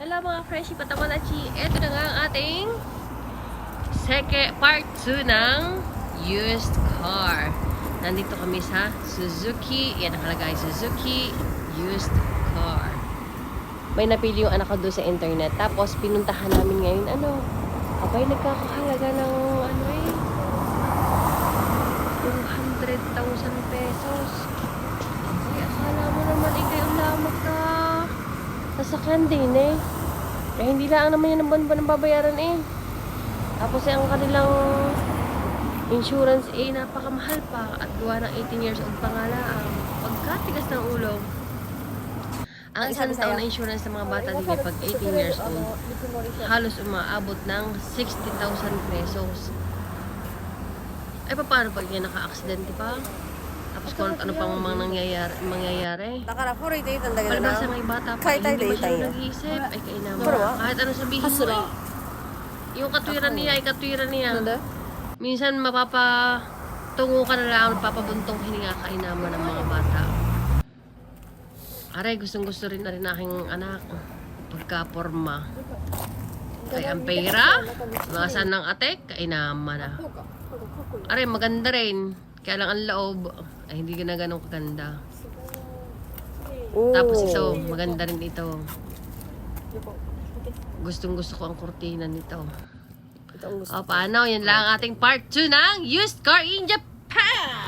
Hello mga Freshy Patamanachi. Ito na nga ang ating second part 2 ng used car. Nandito kami sa Suzuki. Yan nakalagay Suzuki used car. May napili yung anak ko doon sa internet. Tapos pinuntahan namin ngayon ano. Abay nagkakahalaga ng ano eh. 200,000 pesos. Ay, akala mo naman ikaw yung lamang ka. Sasakyan din eh. Eh, hindi lang naman yan ang buwan-buwan ang babayaran eh. Tapos eh, ang kanilang insurance eh, napakamahal pa. At gawa ng 18 years old pa nga lang. Pagkatigas ng ulo. Ang isang taon na insurance ng mga bata din eh, pag 18 years old, halos umaabot ng 60,000 pesos. Ay, paano pag yan naka-aksidente pa? Tapos kung ano pa mga nangyayari, mangyayari. Da ka na, puro na. sa mga bata pa, Kahit tayo hindi masyado tayo. nag-iisip. Ay, kayo naman. Pero. Kahit ano sabihin mo. eh. Yung katwiran niya, ay katwiran niya. Nanda? Minsan mapapatungo ka na lang, mapapabuntong hininga ka inaman ng mga bata. Aray, gustong gusto rin na rin aking anak. Pagka-forma. Kay ang pera, mga saan ng atek, kainama na. Aray, maganda rin. Kaya lang ang loob ay hindi na ganun kaganda. Tapos ito, maganda rin ito. Gustong gusto ko ang kurtina nito. O, paano? Yan lang ang ating part 2 ng Used Car in Japan!